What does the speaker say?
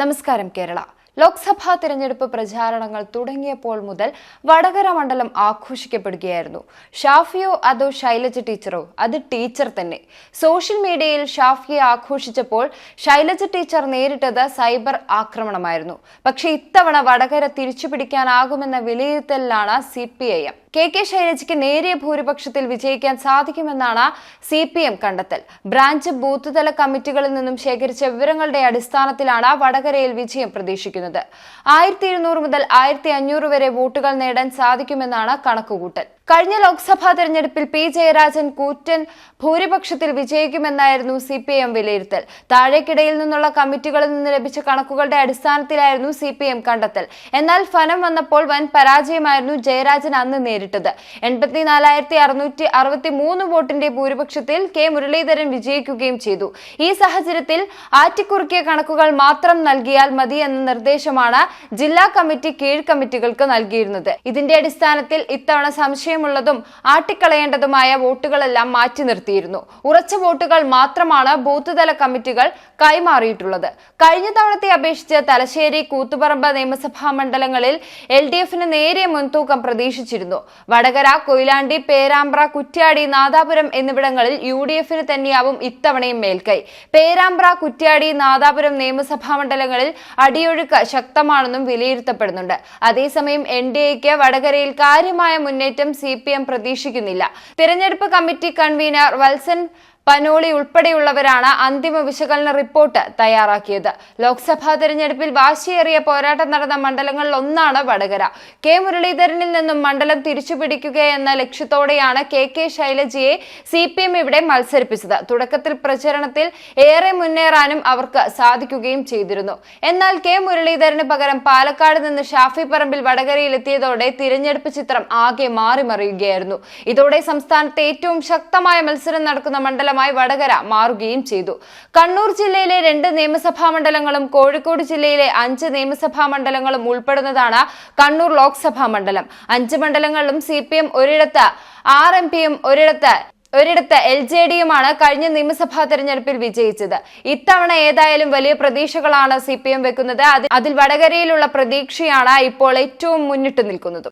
നമസ്കാരം കേരള. ലോക്സഭാ തിരഞ്ഞെടുപ്പ് പ്രചാരണങ്ങൾ തുടങ്ങിയപ്പോൾ മുതൽ വടകര മണ്ഡലം ആഘോഷിക്കപ്പെടുകയായിരുന്നു. ഷാഫിയോ അതോ ശൈലജ ടീച്ചറോ? അത് ടീച്ചർ തന്നെ. സോഷ്യൽ മീഡിയയിൽ ഷാഫിയെ ആഘോഷിച്ചപ്പോൾ ശൈലജ ടീച്ചർ നേരിട്ടത് സൈബർ ആക്രമണമായിരുന്നു. പക്ഷേ ഇത്തവണ വടകര തിരിച്ചുപിടിക്കാനാകുമെന്ന വിലയിരുത്തലിലാണ് C P I M. K K ശൈലജയ്ക്ക് നേരിയ ഭൂരിപക്ഷത്തിൽ വിജയിക്കാൻ സാധിക്കുമെന്നാണ് സി പി എം കണ്ടെത്തൽ. ബ്രാഞ്ച് ബൂത്ത് തല കമ്മിറ്റികളിൽ നിന്നും ശേഖരിച്ച വിവരങ്ങളുടെ അടിസ്ഥാനത്തിലാണ് വടകരയിൽ വിജയം പ്രതീക്ഷിക്കുന്നത്. ആയിരത്തി മുതൽ ആയിരത്തി വരെ വോട്ടുകൾ നേടാൻ സാധിക്കുമെന്നാണ് കണക്കുകൂട്ടൽ. കഴിഞ്ഞ ലോക്സഭാ തെരഞ്ഞെടുപ്പിൽ പി ജയരാജൻ കൂറ്റൻ ഭൂരിപക്ഷത്തിൽ വിജയിക്കുമെന്നായിരുന്നു സി പി എം വിലയിരുത്തൽ. താഴേക്കിടയിൽ നിന്നുള്ള കമ്മിറ്റികളിൽ നിന്ന് ലഭിച്ച കണക്കുകളുടെ അടിസ്ഥാനത്തിലായിരുന്നു സി പി എം കണ്ടെത്തൽ. എന്നാൽ ഫലം വന്നപ്പോൾ വൻ പരാജയമായിരുന്നു ജയരാജൻ അന്ന് നേരിട്ടത്. എൺപത്തിനാലായിരത്തി അറുന്നൂറ്റി അറുപത്തി മൂന്ന് വോട്ടിന്റെ ഭൂരിപക്ഷത്തിൽ കെ മുരളീധരൻ വിജയിക്കുകയും ചെയ്തു. ഈ സാഹചര്യത്തിൽ ആറ്റിക്കുറുക്കിയ കണക്കുകൾ മാത്രം നൽകിയാൽ മതി എന്ന നിർദ്ദേശമാണ് ജില്ലാ കമ്മിറ്റി കീഴ് കമ്മിറ്റികൾക്ക് നൽകിയിരുന്നത്. ഇതിന്റെ അടിസ്ഥാനത്തിൽ ഇത്തവണ സംശയമുള്ളതും ആട്ടിക്കളയേണ്ടതുമായ വോട്ടുകളെല്ലാം മാറ്റി നിർത്തിയിരുന്നു. ഉറച്ച വോട്ടുകൾ മാത്രമാണ് ബൂത്ത് തല കമ്മിറ്റികൾ കൈമാറിയിട്ടുള്ളത്. കഴിഞ്ഞ തവണത്തെ അപേക്ഷിച്ച് തലശ്ശേരി കൂത്തുപറമ്പ് നിയമസഭാ മണ്ഡലങ്ങളിൽ എൽ ഡി എഫിന് നേരിയ മുൻതൂക്കം പ്രതീക്ഷിച്ചിരുന്നു. വടകര കൊയിലാണ്ടി പേരാമ്പ്ര കുറ്റ്യാടി നാദാപുരം എന്നിവിടങ്ങളിൽ യു ഡി എഫിന് തന്നെയാവും ഇത്തവണയും മേൽക്കൈ. പേരാമ്പ്ര കുറ്റ്യാടി നാദാപുരം നിയമസഭാ മണ്ഡലങ്ങളിൽ അടിയൊഴുക്ക് ശക്തമാണെന്നും വിലയിരുത്തപ്പെടുന്നുണ്ട്. അതേസമയം എൻ ഡി എക്ക് വടകരയിൽ കാര്യമായ മുന്നേറ്റം സി പി എം പ്രതീക്ഷിക്കുന്നില്ല. തിരഞ്ഞെടുപ്പ് കമ്മിറ്റി കൺവീനർ വത്സൻ പനോളി ഉൾപ്പെടെയുള്ളവരാണ് അന്തിമ വിശകലന റിപ്പോർട്ട് തയ്യാറാക്കിയത്. ലോക്സഭാ തെരഞ്ഞെടുപ്പിൽ വാശിയേറിയ പോരാട്ടം നടന്ന മണ്ഡലങ്ങളിൽ ഒന്നാണ് വടകര. കെ മുരളീധരനിൽ നിന്നും മണ്ഡലം തിരിച്ചുപിടിക്കുകയെന്ന ലക്ഷ്യത്തോടെയാണ് കെ കെ ശൈലജയെ സി പി എം ഇവിടെ മത്സരിപ്പിച്ചത്. തുടക്കത്തിൽ പ്രചരണത്തിൽ ഏറെ മുന്നേറാനും അവർക്ക് സാധിക്കുകയും ചെയ്തിരുന്നു. എന്നാൽ കെ മുരളീധരന് പകരം പാലക്കാട് നിന്ന് ഷാഫി പറമ്പിൽ വടകരയിലെത്തിയതോടെ തിരഞ്ഞെടുപ്പ് ചിത്രം ആകെ മാറിമറിയുകയായിരുന്നു. ഇതോടെ സംസ്ഥാനത്തെ ഏറ്റവും ശക്തമായ മത്സരം നടക്കുന്ന മണ്ഡലമായി വടകര മാറുകയും ചെയ്തു. കണ്ണൂർ ജില്ലയിലെ രണ്ട് നിയമസഭാ മണ്ഡലങ്ങളും കോഴിക്കോട് ജില്ലയിലെ അഞ്ച് നിയമസഭാ മണ്ഡലങ്ങളും ഉൾപ്പെടുന്നതാണ് കണ്ണൂർ ലോക്സഭാ മണ്ഡലം. അഞ്ച് മണ്ഡലങ്ങളിലും സി പി എം ഒരിടത്ത് ആർ എം പിയും ഒരിടത്ത് ഒരിടത്ത് എൽ ജെ ഡിയുമാണ് കഴിഞ്ഞ നിയമസഭാ തെരഞ്ഞെടുപ്പിൽ വിജയിച്ചത്. ഇത്തവണ ഏതായാലും വലിയ പ്രതീക്ഷകളാണ് സി പി എം വെക്കുന്നത് അതിൽ വടകരയിലുള്ള പ്രതീക്ഷയാണ് ഇപ്പോൾ ഏറ്റവും മുന്നിട്ട് നിൽക്കുന്നത്.